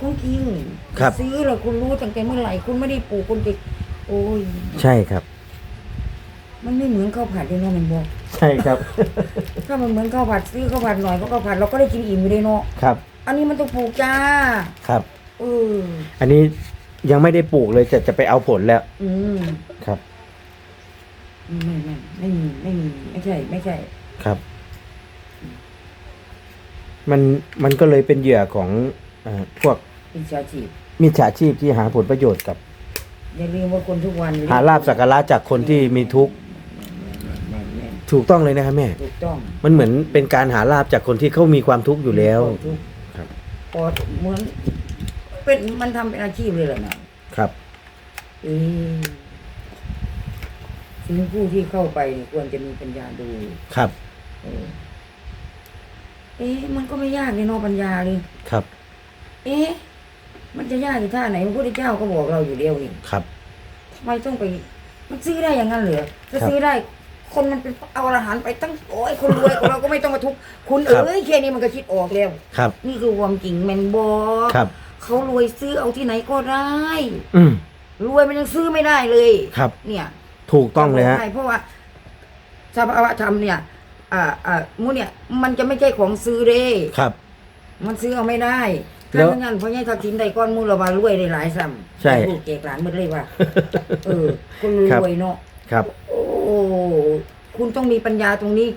ของจริงครับ ซื้อเหรอคุณรู้ตั้งแต่เมื่อไหร่คุณไม่ได้ปลูกคุณจะโอ้ย ใช่ครับ มันไม่เหมือนข้าวผัดเลยเนาะมันบอกใช่ครับ ถ้ามันเหมือนข้าวผัดซื้อข้าวผัดหน่อยก็ข้าวผัดเราก็ได้กินอิ่มอยู่เลยเนาะครับ อันนี้มันต้องปลูกจ้าครับ เอออันนี้ยังไม่ได้ปลูกเลยจะจะไปเอาผลแล้วอืมครับ ไม่ไม่ไม่มีไม่มีไม่ใช่ ไม่ใช่ ครับ มันมันก็เลยเป็นเหยื่อของเออพวก เป็นชาชีพมิจฉาชีพที่หาผลประโยชน์กับ อย่าลืมว่าคนทุกวันหาลาบสักการะจากคนที่มีทุกข์แม่นแม่นถูกต้องเลยนะครับแม่ ถูกต้องมันเหมือนเป็นการหาลาบจากคนที่เขามีความทุกข์อยู่แล้วทุกครับ พอเหมือนเป็นมันทำเป็นอาชีพเลยเหรอนะครับ เออสิ่งผู้ที่เข้าไปเนี่ยควรจะมีปัญญาดู ครับ เออเอ๊ะมันก็ไม่ยากเลยเนอปัญญาเลย ครับ เอ๊ะ มันจะยากอยู่ท่าไหนพระพุทธเจ้าก็บอกเราอยู่เดียวนี่ครับ ทำไมต้องไป มันซื้อได้อย่างนั้นเหรอถ้าครับซื้อได้ คนมันเป็นเอาอาหารไปตั้งโอ้ยคนรวยของเราก็ไม่ต้องมาทุกข์คุณครับเอ้ยแค่นี้มันก็คิดออกแล้วครับ นี่คือความจริงแมนบอครับ เขารวยซื้อเอาที่ไหนก็ได้อืมรวยมันยังซื้อไม่ได้เลยครับ เนี่ยถูกต้องเลยฮะใช่เพราะว่าสภาวะธรรมเนี่ย อ่าอ่ามูเนี่ย มันจะไม่ใช่ของซื้อเด้ครับ มันซื้อเอาไม่ได้ แล้ถ้าวไม่งั้นเพราะงี้ทักษิณได้ก้อนมูลละบารวยได้หลายซ้ำใช่พูดเกกหลานหมดเลยว่า เออคนครับ รวยเนาะครับ โอ้คุณต้องมีปัญญาตรงนี้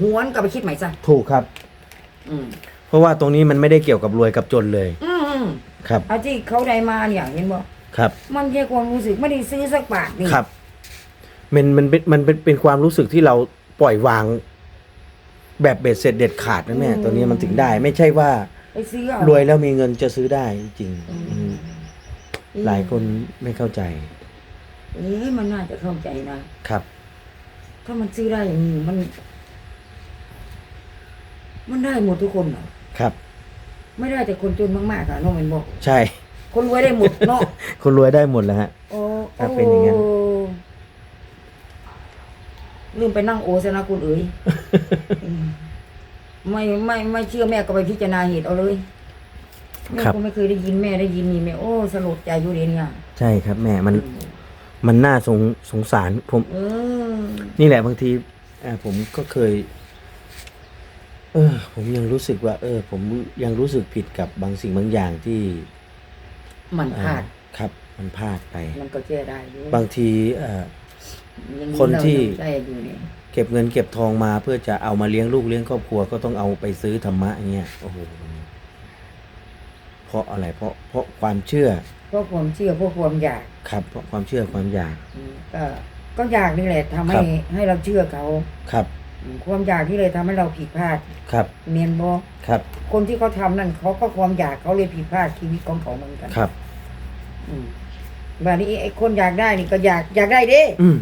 หวนกลับไปคิดใหม่ซะถูกครับ อืมเพราะว่าตรงนี้มันไม่ได้เกี่ยวกับรวยกับจนเลย อืมอืมครับ เอาที่เขาได้มาเนี่ยเห็นบ่ครับ มันแค่ความรู้สึกไม่ได้ซื้อสักบาทนี่ครับ มันมันเป็นมันเป็นเป็นความรู้สึกที่เราปล่อยวาง แบบเบ็ดเสร็จเด็ดขาดนะแม่ตัวนี้มันถึงได้ ไม่ใช่ว่า ไปซื้อเอารวยแล้วมีเงินจะซื้อได้จริงอืมอืมหลายคนไม่เข้าใจเอ๊ะมันน่าจะเข้าใจนะครับ ถ้ามันซื้อได้อย่างนี้มัน มันได้หมดทุกคนเหรอครับ ไม่ได้แต่คนจนมากๆค่ะน้องเป็นบอก ใช่ คนรวยได้หมดเนาะคนรวยได้หมดแล้วฮะ โอ้ครับเป็นอย่างนั้น โลืมไปนั่งโอซะนะคุณเอ๋ยอืม ไม่ไม่ไม่เชื่อแม่ก็ไปพิจารณาเหตุเอาเลยแม่ครับ ก็ไม่เคยได้ยินแม่ได้ยินนี่แม่โอ้สลดใจอยู่เดี๋ยวนี้ใช่ครับแม่มันมันน่าสงสงสารผม เออนี่แหละบางทีอ่าผมก็เคย เออ ผมยังรู้สึกว่า เออ ผมยังรู้สึกผิดกับบางสิ่งบางอย่างที่มันพลาดอ่ครับ มันพลาดไป มันก็แก้ได้อยู่บางทีเอ่อ ยังมีคนที่ เราใจอยู่เนี่ย เก็บเงินเก็บทองมาเพื่อจะเอามาเลี้ยงลูกเลี้ยงครอบครัวก็ต้องเอาไปซื้อธรรมะอย่างเงี้ยโอ้โหเพราะอะไรเพราะเพราะความเชื่อ เพราะความเชื่อเพราะความอยากครับ เพราะความเชื่อความอยาก อืมก็ก็อยากนี่แหละทำให้ครับ ให้เราเชื่อเขาครับ อืมความอยากที่เลยทำให้เราผิดพลาดครับเนียนบอครับคนที่เขาทำนั่นเขาก็ความอยากเขาเลยผิดพลาดชีวิตของเขาเหมือนกันครับ อืมแบบนี้ไอ้คนอยากได้นี่ก็อยากอยากได้เด้อืม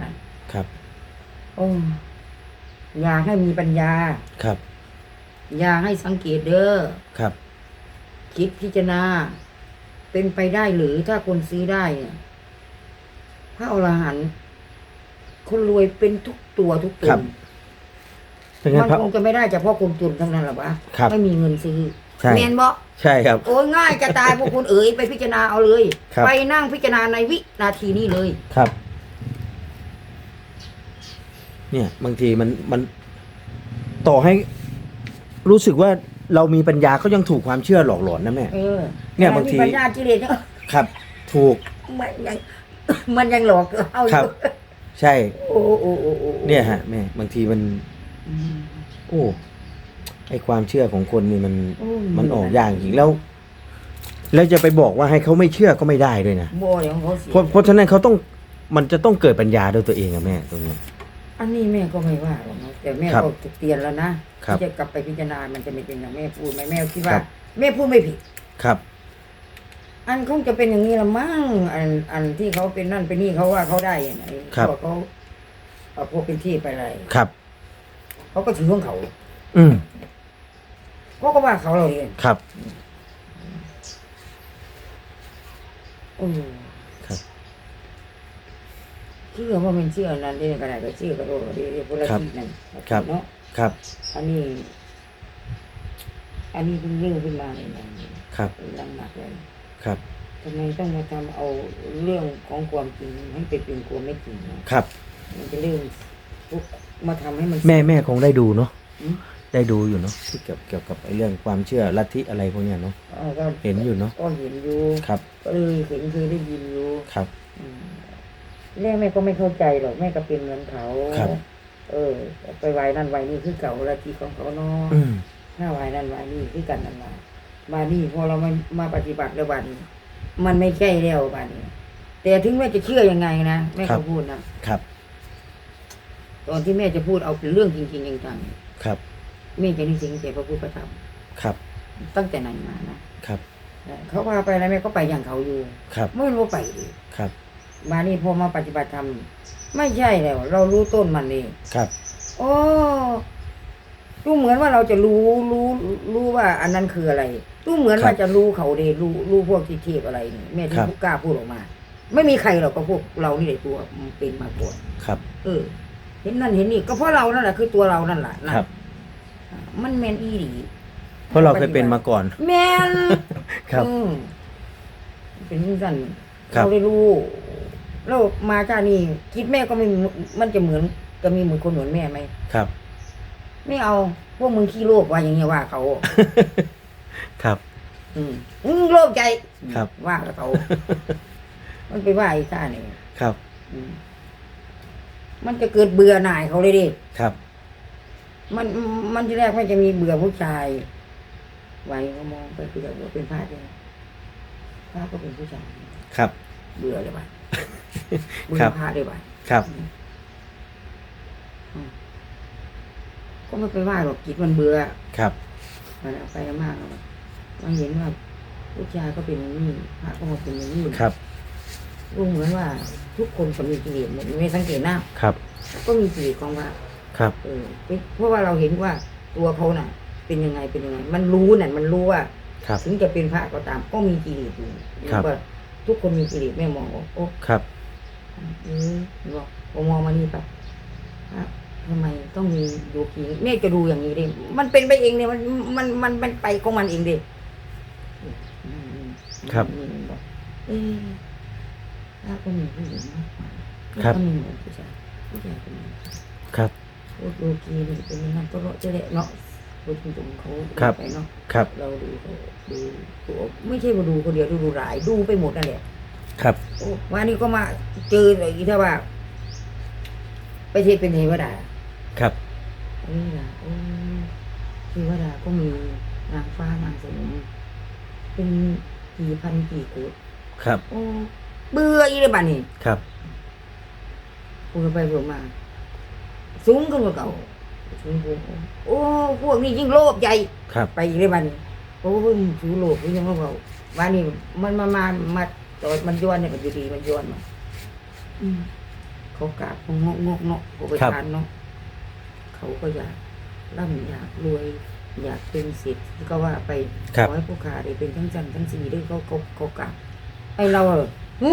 นั่นครับ โอ้อยากให้มีปัญญา ครับ อยากให้สังเกตเด้อ ครับ คิดพิจารณา เป็นไปได้หรือถ้าคนซื้อได้เนี่ยพระอรหันต์คนรวยเป็นทุกตัวทุกตครับนเป็นไงมันพระ คงจะไม่ได้เฉพาะคนจนเท่านั้นหรอกวะครับไม่มีเงินซื้อใช่ เมนบ่ใช่ครับ โอ้ยง่ายจะตายพวกคุณเอ๋ยไปพิจารณาเอาเลย ครับ ไปนั่งพิจารณาในวินาทีนี้เลย ครับ เนี่ยบางทีมันมันต่อให้รู้สึกว่าเรามีปัญญาก็ยังถูกความเชื่อหลอกหลอนนะแม่ เออเนี่ยบางทีแต่มีปัญญาจิเลสเนี่ยครับ ถูก มันยังมันยังหลอกเอาอครับ ยู่ใช่ โอ้โอ้โอ้โอ้เนี่ยฮะแม่บางทีมัน อืมโอ้ไอความเชื่อของคนนี่มันโอ้มันออกอย่างจริงแล้ว แล้วจะไปบอกว่าให้เขาไม่เชื่อก็ไม่ได้ด้วยนะบ่อย่างเขาเสียเพราะเพราะฉะนั้นเขาต้องมันจะต้องเกิดปัญญาด้วยตัวเองอะแม่ตรงนี้ อันนี้แม่ก็ไม่ว่าหรอกนะแต่แม่ครับก็เตือนแล้วนะครับ ที่จะกลับไปพิจารณามันจะไม่เป็นอย่างแม่พูดไหมแม่คิดว่าครับแม่พูดไม่ผิด ครับ อันคงจะเป็นอย่างนี้ละมั้งอันอันที่เขาเป็นนั่นเป็นนี่เขาว่าเขาได้อย่างไรครับ พวกเขาเอาพวกเป็นที่ไปอะไรครับ เขาก็ถือของเขาอืมเขาก็ว่าเขาเราเองครับโอ้ครับเชื่อว่ามันเชื่อนั่นได้ก็ได้ก็เชื่อก็โอ้ดีดีคนละครับที่นั่นครับเนาะครับ อันนี้ อันนี้เพิ่งเรื่องขึ้นมาเลยนะครับลังหนักเลยครับทำไมต้องมาทำเอาเรื่องของความจริงให้ไปเป็นความไม่จริงนะครับ มันเป็นเรื่องพวกมาทำให้มันแม่แม่คงได้ดูเนาะอืมได้ดูอยู่เนาะที่เกี่ยวเกี่ยวกับไอ้เรื่องความเชื่อลัทธิอะไรพวกเนี้ยเนาะเออก็เห็นอยู่เนาะก็เห็นอยู่ครับก็เออเห็นเคยได้ยินอยู่ครับอืม แม่แม่ก็ไม่เข้าใจหรอกแม่ก็เป็นเหมือนเขาครับ เออ ไปไหวนั่นไหวนี่คือเก่าละทีของเขาเนาะอืมถ้าไหวนั่นไหวนี่คือกันนั่นมาบานี่พอเรามามาปฏิบัติแล้วบานี้ มันไม่ใช่แล้วบานี้แต่ถึงแม่จะเชื่อยังไงนะแม่ก็พูดนะครับ ตอนที่แม่จะพูดเอาเป็นเรื่องจริงๆจังครับ ๆแม่จะนึกถึงแต่พระพุทธพระธรรมครับ ตั้งแต่นั้นมานะครับ เขาพาไปแล้วแม่ก็ไปอย่างเขาอยู่ครับ ไม่รู้ไปดิครับ มานี่พอมาปฏิบัติธรรมไม่ใช่แล้ว เรารู้ต้นมันเองครับ โอ้ดูเหมือนว่าเราจะรู้รู้รู้ว่า อันนั้นคืออะไรดูเหมือนว่าจะรู้เขาเดรู้รู้พวกที่เทียบอะไรนี่แม่ที่กล้าพูดออกมา ไม่มีใครหรอกก็พวกเรานี่แหละตัวมันเป็นมาก่อนครับ เออ เห็นนั่นเห็นนี่ก็เพราะเรานั่นแหละคือตัวเรานั่นแหละนะครับอ่ามันแมนอีหลีเพราะเราเคยเป็นมาก่อน แมนครับอืมเป็นสั้นครับเราได้รู้ แล้วมาชาตินี้คิดแม่ก็ไม่มันจะเหมือนจะมีเหมือนคนเหมือนแม่ไหมครับ ไม่เอาพวกมึงขี้โลภว่าอย่างเงี้ยว่าเขา ครับ อืมมึงโลภใจครับ ว่ากับเขา มันไปว่าอีกข้าเนี่ยครับ อืมมันจะเกิดเบื่อหน่ายเขาเลยดิครับ มันมันที่แรกไม่จะมีเบื่อผู้ชายไว้ก็มองไปคือแบบว่าเป็นพระเลยพระก็เป็นผู้ชายครับ เบื่อเลยป่ะ เบื่ครัอบพระเลยป่ะครับ ก็ไม่ไปว่าหรอกจิตมันเบื่อครับ มันเอาไปมากแล้วมันเห็นว่าผู้ชายก็เป็นอย่างนี้พระก็มาเป็นอย่างนี้ครับ รู้เหมือนว่า ทุกคนก็มีกิเลสหมดไม่สังเกตหน้าครับ ก็มีกิเลสของพระครับ เออเพราะว่าเราเห็นว่าตัวเขาน่ะ เป็นยังไงเป็นยังไง มันรู้น่ะ มันรู้ว่า ครับ ถึงจะเป็นพระก็ตาม ก็มีกิเลสอยู่ครับว่า ทุกคนมีกิเลสแม่มองว่าโอ้ครับเออบอกพอมองมานี่ปะพระทำไมต้องมีดูกีแม่จะดูอย่างนี้ดิมันเป็นไปเองเนี่ยมันมันมันมันไปของมันเองดิอืมครับนี่มันบอกเออพระก็มีผู้หญิงมากกว่าครับแล้วก็มีเหมือนผู้ชายผู้ชายก็มีครับโอ้ดูกีนี่เป็นอย่างนั้นก็เลาะจะแหละเนาะ พูดตรงๆเขาครับ ไปเนาะครับ เราดูเขาดูดูไม่ใช่มาดูคนเดียวดูดูหลายดูไปหมดนั่นแหละครับ โอ้วันนี้ก็มาเจออะไรที่ว่าไปเทศเป็นเทวดาครับเอ้ยล่ะโอ้เทวดาก็มีนางฟ้านางสนมเป็นกี่พันกี่โกดครับ โอ้เบื่ออีเลยบ้านี่ครับ พูดไปพูดมา สูงขึ้นกว่าเก่า สูงขึ้นโอ้พวกนี้ยิ่งโลภใหญ่ครับ ไปอีกเลยบ้านี่โอ้เพิ่งสูโลภยังว่าเบาบ้านนี้มันมามามาตอนมันย้อนเนี่ยมันอยู่ดีมันย้อนมาอืมเขากราบงกงกเนาะเขาไปทานเนาะเขาก็อยากร่ำอยากรวย อยากเป็นเศรษฐีก็ว่าไปรัขอให้ผู้ขาได้เป็นทั้งจันทร์ทั้งสีด้วยเขาเขาเขากราบไอเราเหรอหึ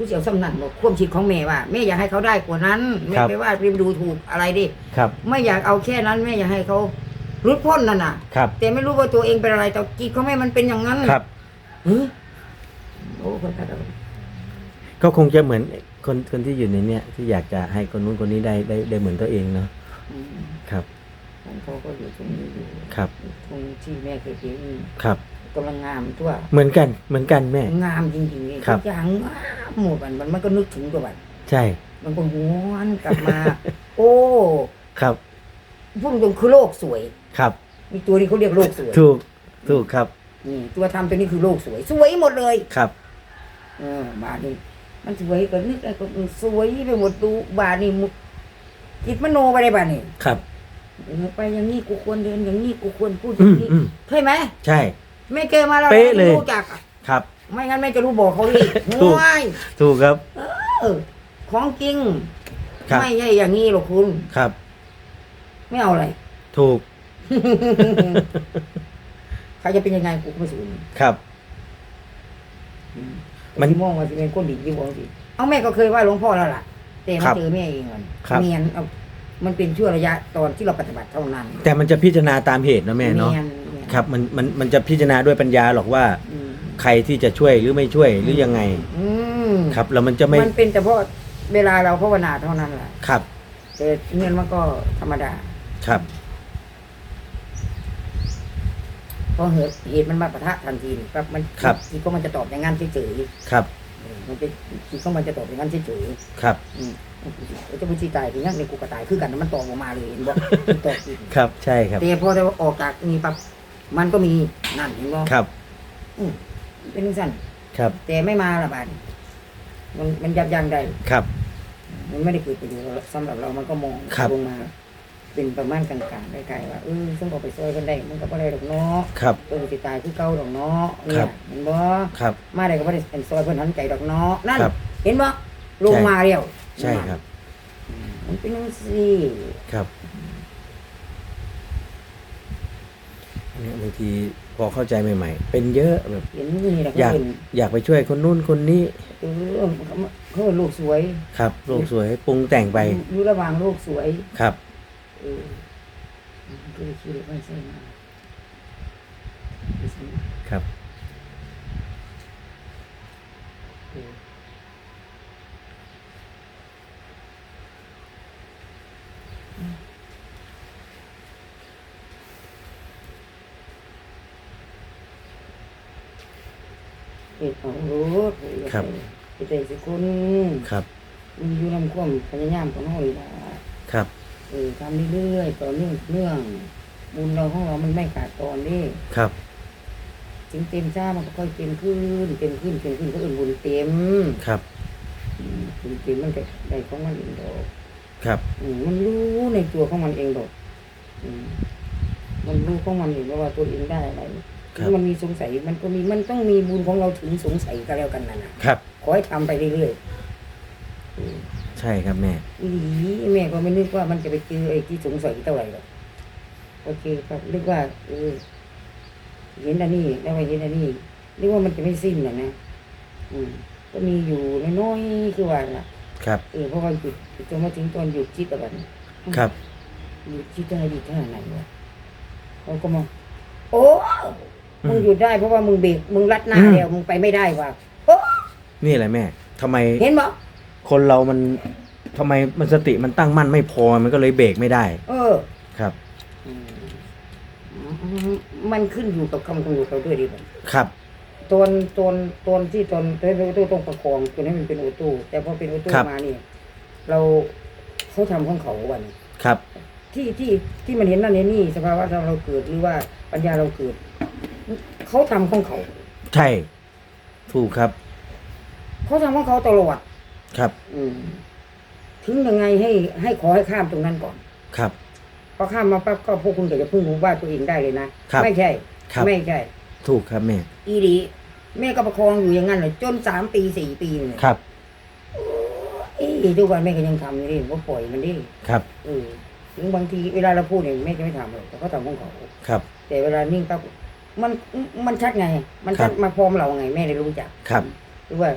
ผู้เสียวสำนักบอกความคิดของแม่ว่าแม่อยากให้เขาได้กว่านั้นแม่ครับ ไปว่าไปดูถูกอะไรดิครับ ไม่อยากเอาแค่นั้นแม่อยากให้เขารุดพ้นนั่นน่ะ ครับ แต่ไม่รู้ว่าตัวเองเป็นอะไรแต่จิตของแม่มันเป็นอย่างนั้นครับ เฮ้ยโอ้คนกระโดดก็คงจะเหมือนคนคนที่อยู่ในเนี้ยที่อยากจะให้คนนู้นคนนี้ได้ได้ได้เหมือนตัวเองเนาะ อืมครับ ของเขาก็อยู่ตรงนี้อยู่ครับ ตรงที่แม่เคยเห็น ครับ กำลังงามตัวเหมือนกันเหมือนกันแม่ งามจริงๆเลยครับ ทุกอย่างงามหมดมันมันมันก็นึกถึงตัวมันใช่มันก็หวนกลับมา โอ้ครับพูดตรงๆคือโลกสวยครับมีตัวนี้เขาเรียกโลกสวยถูกถูกครับนี่ตัวทำตัวนี้คือโลกสวย สวยหมดเลย ครับ เออ บาดนี้มันสวยก็นึกอะไรก็สวยไปหมดดูบาดนี้มุจิตมโนไปได้บาดนี้ครับ เออไปอย่างนี้กูควรเดินอย่างนี้กูควรพูดออืย่างมนี้อืมใช่ไหม ใช่ ไม่เจอมาแล้วเป๊ะเลยรู้จักอะครับ ไม่งั้นแม่จะรู้บอกเขาดิถูก ง่ายถูกครับ เออของจริง ครับ ไม่ใช่อย่างนี้หรอกคุณ ครับ ไม่เอาอะไร ถูก ใครจะเป็นยังไงกูก็ไม่สนครับ มันที่มองว่าจะเป็นคนดีที่มองสิเอาแม่ก็เคยว่าหลวงพ่อแล้วล่ะ แต่ครัมาบเจอแม่เองมันครับ เนียนเอามันเป็นช่วงระยะตอนที่เราปฏิบัติเท่านั้นแต่มันจะพิจารณาตามเหตุนะแม่เนาะแม่นแม่น ครับมันมันมันจะพิจารณาด้วยปัญญาหรอกว่า อืมใครที่จะช่วยหรือไม่ช่วยหรือยังไง อืมครับแล้วมันจะไม่มันเป็นเฉพาะเวลาเราภาวนาเท่านั้นแหละครับแต่เงินมันก็ธรรมดาครับ เพราะเหตุเหตุมันมาปะทะทันทีนี่ครับมันทีก็มันจะตอบอย่างนั้นเฉยครับๆมันเป็นทีก็มันจะตอบอย่างนั้นเฉยครับๆอืมเจะพูดที่ตายทีนี้ในกูก็ตายคือกันนะมันตอบออกมาเลยเห็นบ่มันตอบอีกครับใช่ครับ แต่พอเราออกจากนี่ปั๊บ มันก็มีนั่นเห็นบ่ครับ อืมเป็นสั้นครับ แต่ไม่มาละบาดนี้มันมันยับยั้งได้ครับ มันไม่ได้เกิดประโยชน์สำหรับเรามันก็มองครับ ลงมา เป็นประมาณกลางๆไกลๆว่าเออซึ่งออกไปซอยกันได้มันก็บ่ได้ดอกเนาะครับ เออสิตายคือเก่าดอกเนาะเนี่ครัยบ เห็นบ่ครับ มาได้ก็บ่ได้เป็นซอยเพิ่นหันใจดอกเนาะนั่นครับเห็นบ่ลงมาแล้วใช่ครับมันเป็นจังซี่ ครับ อันนี้บางทีพอเข้าใจใหม่ ๆ เป็นเยอะแบบ เห็นนี่แหละอยากเพิ่นอยากไปช่วยคนนู้นคนนี้เออเขาลูกสวย ครับโลกสวยปรุงแต่งไปอยู่ระหว่างลูกสวย ครับ เออมันก็เลยคิดว่าไม่ใช่มาครับ เออ เอกของรู้ครับไปใจสิคุณครับ มันอยู่นำความพยายามของเราอีกละครับ เออทำเรื่อยๆต่อเนื่องเนื่องบุญเราของเรามันไม่ขาดตอนนี่ครับ ถึงเต็มจ้ามันก็ค่อยเต็มขึ้นเต็มขึ้นเต็มขึ้นก็อื่นบุญเต็มครับ อืมบุญเต็มมันก็ได้ของมันเองดอกครับ อืมมันรู้ในตัวของมันเองดอกอืมมันรู้ของมันเองว่าตัวเองได้อะไร ครับถ้ามันมีสงสัยมันก็มีมันต้องมีบุญของเราถึงสงสัยก็แล้วกันนั่นนะครับ ขอให้ทำไปเรื่อยๆอืมใช่ครับแม่อีหลีแม่ก็ไม่นึกว่ามันจะไปเจอไอ้ที่สงสัยเท่าไหร่หรอกโอเคครับนึกว่าเออเห็นอันนี้แล้วไปเห็นอันนี้นึกว่ามันจะไม่สิ้นนะนะอืมก็มีอยู่น้อยๆคือว่าล่ะครับ เออเพราะว่าหยุดจนมาถึงตอนหยุดคิดอะไรนี้ ครับหยุดคิดได้ดีขนาดไหนวะเขาก็มองโอ้ มึงหยุดได้เพราะว่ามึงเบรกมึงรัดหน้าแล้วมึงไปไม่ได้ว่ะโอ้นี่แหละแม่ทำไมเห็นบ่คนเรามันทำไมมันสติมันตั้งมั่นไม่พอมันก็เลยเบรกไม่ได้ เออ ครับอืมมันขึ้นอยู่กับคำกำหนดเราด้วยดีกว่าครับตอนตอนตอนที่ตอนตอนเป็นออโต้ต้องประคองจนให้มันเป็นออโต้แต่พอเป็นออโต้ครับมาเนี่ยเราเขาทำของเขาวันครับ ที่ที่ที่มันเห็นนั่นเห็นนี่สภาวะธรรมเราเกิดหรือว่าปัญญาเราเกิด เขาทำของเขา ใช่ ถูกครับ เขาทำของเขาตลอดครับ อืมถึงยังไงให้ให้ขอให้ข้ามตรงนั้นก่อน ครับ พอข้ามมาปั๊บก็พวกคุณก็จะพึ่งรู้ว่าตัวเองได้เลยนะครับ ไม่ใช่ ครับ ไม่ใช่ ถูกครับแม่ อีดีแม่ก็ประคองอยู่อย่างนั้นเลยจนสามปีสี่ปีเลยครับ เอ้ทุกวันแม่ก็ยังทำอยู่ดิว่าปล่อยมันดิครับ เออถึงบางทีเวลาเราพูดเนี่ยแม่จะไม่ทำหรอกแต่เขาทำของเขา ครับ แต่เวลานิ่งปั๊บ มันมันชัดไง มันชัดครับมาพร้อมเราไงแม่เลยรู้จักครับหรือว่า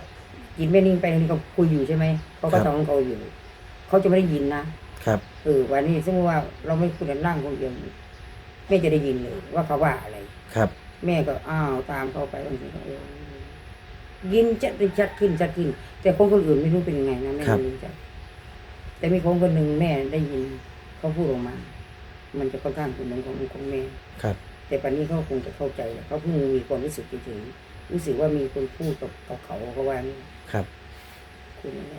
กินแม่นิ่งไปนี่เขาคุยอยู่ใช่ไหมเขาก็ครับทำของเขาอยู่เขาจะไม่ได้ยินนะครับเออวันนี้สมมติว่าเราไม่คุยกันนั่งคนเดียวแม่จะได้ยินเลยว่าเขาว่าอะไรครับ แม่ก็อ้าวตามเขาไปบางทีก็เออยินชัดชัดขึ้นชัดขึ้น แต่คนคนอื่นไม่รู้เป็นยังไงนะแม่ครับไม่รู้จักแต่มีคนคนหนึ่งแม่ได้ยินเขาพูดออกมา มันจะค่อนข้างเป็นเหมือนของของแม่ครับ แต่ปัจนี้เขาคงจะเข้าใจแหละเขาเพิ่งมีความรู้สึกเฉยๆรู้สึกว่ามีคนพูดกับกับเขาเขาว่านี่ครับ คุณอะไร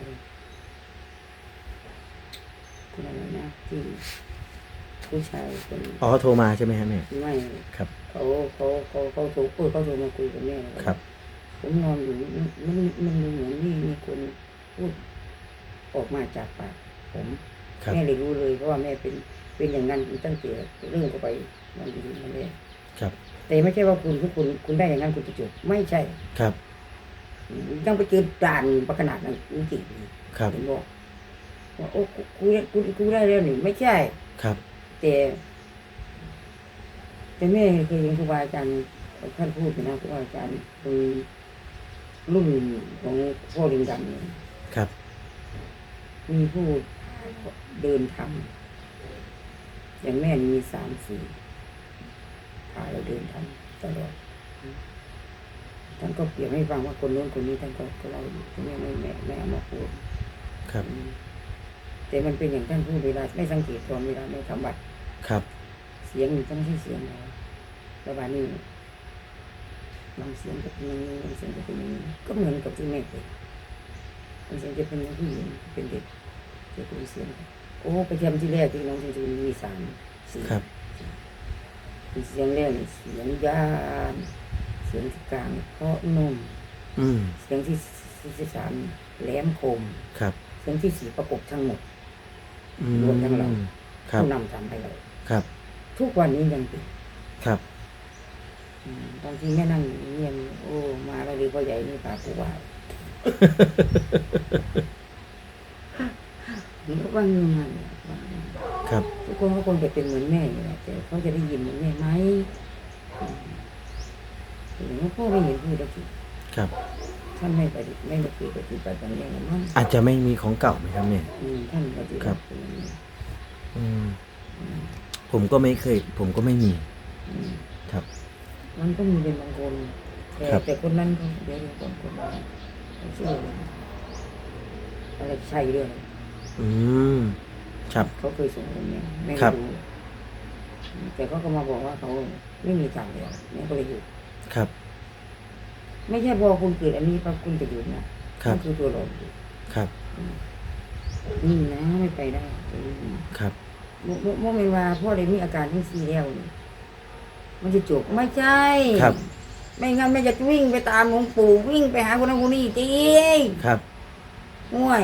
คุณอะไรนะที่ผู้ชายคนอ๋อเขาโทรมาใช่ไหมฮะแม่ไม่ครับเขาเขาเขาเขาโทรเออเขาโทรมาคุยกับแม่ครับ ผมนอนอยู่มันมันมันเหมือนนี่มีคนพูดออกมาจากปากผมครับแม่เลยรู้เลยเพราะว่าแม่เป็นเป็นอย่างนั้นตั้งแต่เรื่องเข้าไปมันดีมาเลย ครับ แต่ไม่ใช่ว่าคุณทุกคุณคุณได้อย่างนั้นคุณจะจบไม่ใช่ครับ ต้องไปเจอด่านประขนาดนั้นจริงครับๆเห็นบอกว่าโอ้กูกูกูกูได้แล้วนี่ไม่ใช่ ครับ แต่ แต่แม่เคยเห็นครูบาอาจารย์ท่านพูดนะครูบาอาจารย์คนรุ่นของพ่อลิงดำเนี่ยครับ มีผู้เดินทอย่างแม่นี่มีสามสี่ พาเราเดินทำตลอดท่านก็เปรียบให้ฟังว่าคนโน้นคนนี้ท่านก็ก็เราไม่ไม่ไม่ไม่เอามาพูดครับอืมแต่มันเป็นอย่างท่านพูดเวลาไม่สังเกตตอนเวลาไม่ทำบัตรครับ เสียงมันต้องใช่เสียงเราแล้วบานี้บางเสียงจะเป็นอย่างนี้บางเสียงจะเป็นอย่างนี้ก็เหมือนกับที่แม่เป็นบางเสียงจะเป็นผู้หญิงเป็นเด็กจะเป็นเสียงโอ้ไปเทียมที่แรกที่น้องชายจูนมีสามเสียงครับ เสียงแรกนี่เสียงยานเสียงที่กลางเพราะนุ่มอืมเสียงที่ที่สามแหลมคม ครับ เสียงที่สี่ประกบทั้งหมด อืมรวมทั้งเรา ครับ ผู้นำทำให้เราครับ ทุกวันนี้ยังเป็นครับ อืมบางทีแม่นั่งเงียบโอ้มาแล้วดีพ่อใหญ่นี่ปากกูว่ามันก็ว่างงานเนี่ยว่างงาน ครับ ทุกคนก็คงจะเป็นเหมือนแม่อยู่แหละแต่เขาจะได้ยินเหมือนแม่ไหมอืมหรือว่าพ่อไม่เห็นพูดตะกี้ครับ ท่านไม่ปฏิไม่ได้เคยปฏิบัติแบบนี้หรอกมั้งอาจจะไม่มีของเก่าไหมครับเนี่ยอืมท่านปฏิบัติเป็นอย่างนี้อืมผมก็ไม่เคย ผมก็ไม่มีอืมครับ มันก็มีเป็นบางคนแต่ครับ แต่คนนั้นก็เดี๋ยวดูคนคนนั้นเขาชื่ออะไรนะอะไรชัยเรื่อง อืม ครับเขาเคยส่งคนเนี้ยแม่ครัก็บรู้แต่เขาก็มาบอกว่าเขาไม่มีตังค์แล้วแม่ก็เลยหยุดครับ ไม่ใช่พอคุณเกิดอันนี้ปั๊บคุณจะหยุดนะครับนั่นคือตัวเราหยุดครับนี่นะไม่ไปได้ครับเมื่อเมื่อเมื่อเวลาพ่อเลยมีอาการที่ซีแล้วนี่มันจะจบไม่ใช่ครับ ไม่งั้นแม่จะวิ่งไปตามหลวงปู่วิ่งไปหาคนนั้นคนนี้จริงครับง่วย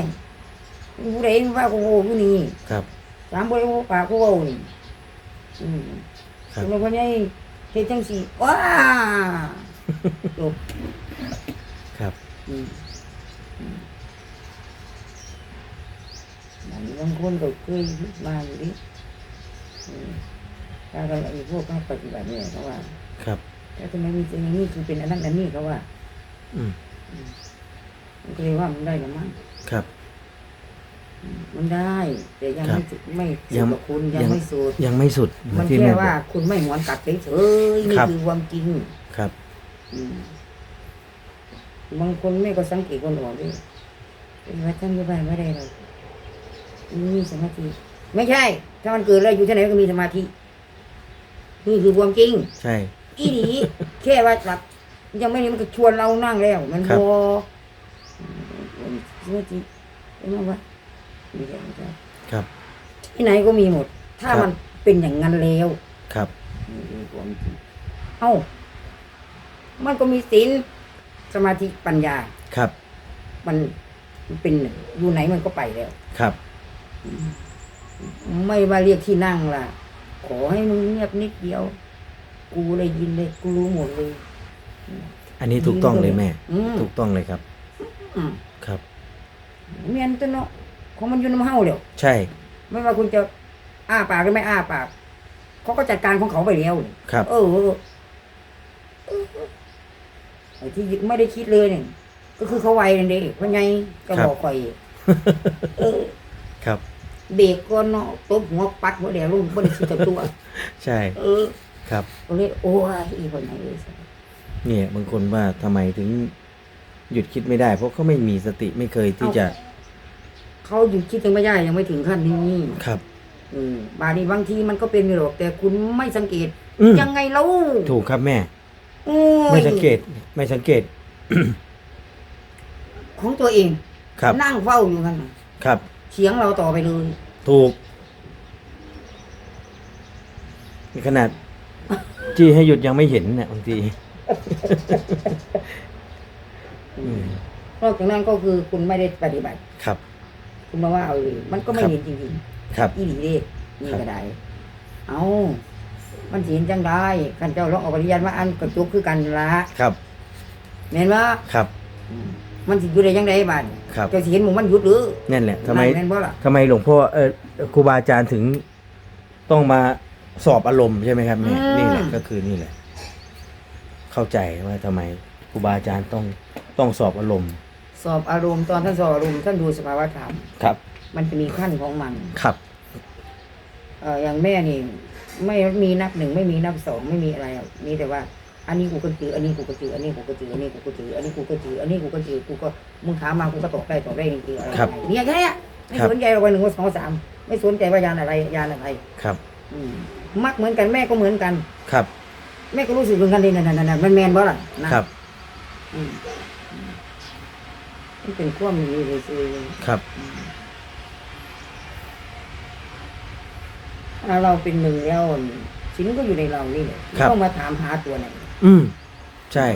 ผู้ใดว่ากูโง่ผู้นี้ครับสามบริโภคปากกูโง่นี่อืมครับคุณพ่อใหญ่เฮ็ดจังสี่ว้าจบครับอืมอืมบางบางคนก็เคยมาอยู่ดิอืมถ้าเราไอ้พวกเขาปฏิบัติเนี่ยเขาว่า ครับแต่ทำไมมีสิ่งอย่างนี้คือเป็นอันนั้นอันนี้เขาว่า อืมมันก็เลยว่ามันได้หรือมั้งครับอื มมันได้ แต่ยังครับไม่สุดไม่ยัสุดงกับคุณยังยังไม่สุดยังไม่สุดมันที่แค่แม่บว่าอกคุณไม่หวนกลับเฉยๆนี่ครับคือความจริงครับอืมบางคนไม่ก็สังเกตคนออกด้วยเป็นว่าท่านอยู่บ้านไม่ได้หรอกมีสมาธิไม่ใช่ ถ้ามันเกิดแล้วอยู่ที่ไหนก็มีสมาธินี่คือความจริง ใช่อีหลีแค่ว่าหลับยังไม่นี้มันก็ชวนเรานั่งแล้ว มันครับพอสมาธิเป็นไง วะมีแต่ไม่ใช่ครับ ที่ไหนก็มีหมด ถ้าครับ มันเป็นอย่างนั้นแล้ว ครับ นี่คือความจริงเอ้า มันก็มีศีลสมาธิปัญญา ครับ มันมันเป็นหนึ่งอยู่ไหนมันก็ไปแล้ว ครับ ไม่ว่าเรียกที่นั่งล่ะ ขอให้มึงเงียบนิดเดียว กูเลยยินเลย กูรู้หมดเลย อันนี้ถูกต้องเลยแม่ อืม ถูกต้องเลยครับ อืมครับ เมียนตัวเนาะ ของมันอยู่ในเฮาเดี๋ยวใช่ ไม่ว่าคุณจะอ้าปากหรือไม่อ้าปากเขาก็จัดการของเขาไปแล้วนี่ครับ เออเออเออไอ้ที่ไม่ได้คิดเลยเนี่ยก็คือเขาไวนั่นเองเพราะไงก็บอกคอยเออครับ เบรกก็เนาะตบหัวปัดหัวแดงลงไม่ได้คิดกับตัว ใช่ เออครับก็เลยโอ้ยอีคนไหนเลยเนี่ยบางคนว่าทำไมถึงหยุดคิดไม่ได้ เพราะเขาไม่มีสติไม่เคยที่จะ เขาหยุดคิดยังไม่ได้ยังไม่ถึงขั้นนี้ครับ อืมบาดนีบางทีมันก็เป็นอยู่หรอกแต่คุณไม่สังเกต อืม ยังไงเล่าถูกครับแม่ โอ้ยไม่สังเกต ไม่สังเกต ของตัวเองครับ นั่งเฝ้าอยู่กันน่ะครับเสียงเราต่อไปเลยถูกนี่ขนาด จี้ให้หยุดยังไม่เห็นเนี่ยบางทีอืมนอกจากนั้นก็คือคุณไม่ได้ปฏิบัติ ครับ คุณมาว่าเอาเลยมันก็ไม่ครับเห็นจริงครับ ๆอีหลีเด้นี่ครับก็ได้ เอามันสิเห็นจังได้กันเจ้าลองเออกปริญญาณว่าอันกระจุกคือกันละครับเห็นว่าครับ มันสิอยู่ได้ยังไงบ้านครับ เจ้าสิเห็นหมูมันหยุดหรือนั่นแหละทำไม แม่นบ่ล่ะทำไมหลวงพ่อเออครูบาอาจารย์ถึงต้องมาสอบอารมณ์ใช่ไหมครับเนี่ยนี่แหละก็คือนี่แหละ เข้าใจว่าทำไมครูบาอาจารย์ต้องต้องสอบอารมณ์ สอบอารมณ์ตอนท่านสอบอารมณ์ท่านดูสภาวะธรรมครับ มันจะมีขั้นของมันครับเอออย่างแม่นี่ ไม่มีนับหนึ่งไม่มีนับสองไม่มีอะไรหรอกมีแต่ว่า อันนี้กูก็จืออันนี้กูก็จืออันนี้กูก็จืออันนี้กูก็จืออันนี้กูก็จืออันนี้กูก็จือกูก็มึงถามมากูก็ตอบได้ตอบได้จริงๆอะไรครับ เนี่ยแค่เนี้ยไม่ครับสนใจเราวันหนึ่งวันสองวันสามไม่สนใจว่ายานอะไรยานอะไร ครับอืมมักเหมือนกันแม่ก็เหมือนกัน ครับแม่ก็รู้สึกเหมือนกันดีนั่นนั่นนั่นมันแมนบ่ล่ะนะครับ อืมอืม มันเป็นความดีเลยสิครับ ถ้าเราเป็นหนึ่งแล้วชิ้นก็อยู่ในเรานี่แหละครับ ต้องมาถามหาตัวไหนอืม ใช่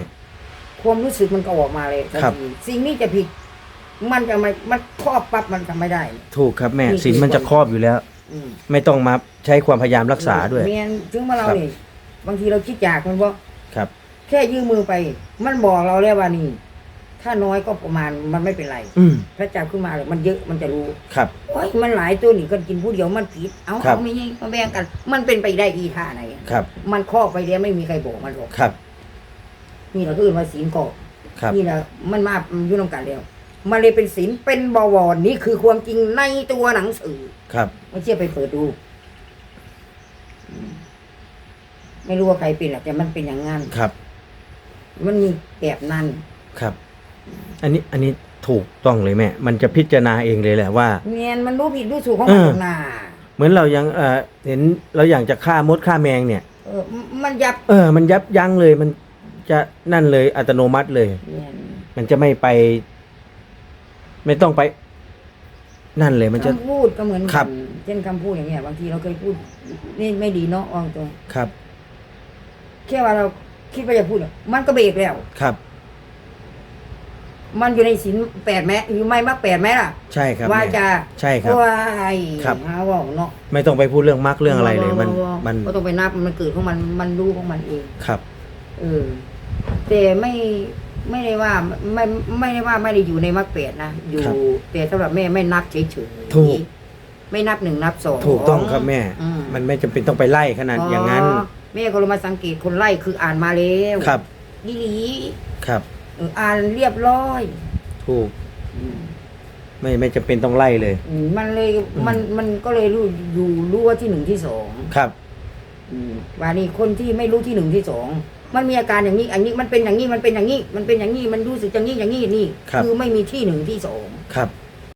ความรู้สึกมันก็ออกมาเลยทันครับ ทีสิ่งนี้จะผิด มันจะไม่มันครอบปั๊บมันทำไม่ได้ ถูกครับแม่นี่คือ ศีลมันจะครอบอยู่แล้ว อืม ไม่ต้องมาใช้ความพยายามรักษาด้วย เมียนถึงมาเราครับ นี่บางทีเราคิดอยากมันว่าครับ แค่ยื่นมือไป มันบอกเราแล้วว่านี่ ถ้าน้อยก็ประมาณมันไม่เป็นไร อืมถ้าจับขึ้นมาเลยมันเยอะมันจะรู้ครับ โอ้ยมันหลายตัวนี่ก็กินผู้เดียวมันผิด เอาครับ เอาไม่ใช่มาแบ่งกัน มันเป็นไปได้อีท่าไหนอะครับมันครอบไปแล้วไม่มีใครบอกมันหรอกครับนี่เราคือมาศีลกอบครับนี่แหละมันมาอยู่นำกันแล้วมันเลยเป็นศีลเป็นบวรนี่คือความจริงในตัวหนังสือ ครับไม่เชื่อไปเปิดดูอืมไม่รู้ว่าใครเป็นหรอกแต่มันเป็นอย่างนั้น ครับมันมีแบบนั้น ครับ อันนี้อันนี้ถูกต้องเลยแม่ มันจะพิจารณาเองเลยแหละว่าเนียนมันรู้ผิดรู้ถูกของเอมันอหรอกนาเหมือนเรายังเออเห็นเราอยากจะฆ่ามดฆ่าแมงเนี่ย เออ มันยับเออ มันยับยั้งเลยมันจะนั่นเลยอัตโนมัติเลยเนียนมันจะไม่ไป ไม่ต้องไป นั่นเลยมันจะ คำพูดก็เหมือนครักับ นเช่นคำพูดอย่างเงี้ยบางทีเราเคยพูดนี่ไม่ดีเนาะอองตรงครับ แค่ว่าเราคิดว่าจะพูดเนี่ยมันก็เบรกแล้ว ครับ มันอยู่ในศีลแปดแม้อยู่ไม่มากแปดแม้ล่ะ ใช่ครับว่าแม่ จะใช่ครับว้ายครับ หาว่าเนาะไม่ต้องไปพูดเรื่องมรรคเรื่องอะไรเลย มันมันก็ต้องไปนับมันเกิดของมันมันรู้ของมันเอง ครับ เออ แต่ไม่ไม่ได้ว่าไม่ไม่ได้ว่าไม่ได้อยู่ในมรรคแปดนะอยู่ครับแต่สำหรับแม่ไม่นับเฉยๆถูก ไม่นับหนึ่งนับสอง ถูกต้องครับแม่ อืม มันไม่จำเป็นต้องไปไล่ขนาดอย่างนั้นแม่ก็เลยมาสังเกตคนไล่คืออ่านมาแล้วครับ ดีหลีครับ เอออ่านเรียบร้อยถูก ไม่ไม่จำเป็นต้องไล่เลย อืมมันเลยอืมมันมันก็เลยรู้อยู่รู้ว่าที่หนึ่งที่สองครับ อืมว่านี่คนที่ไม่รู้ที่หนึ่งที่สองมันมีอาการอย่างนี้อันนี้มันเป็นอย่างนี้มันเป็นอย่างนี้ มันเป็นอย่างนี้มันรู้สึกอย่างนี้อย่างนี้นี่ครับ อไม่มีที่หนึ่งที่สองครับอ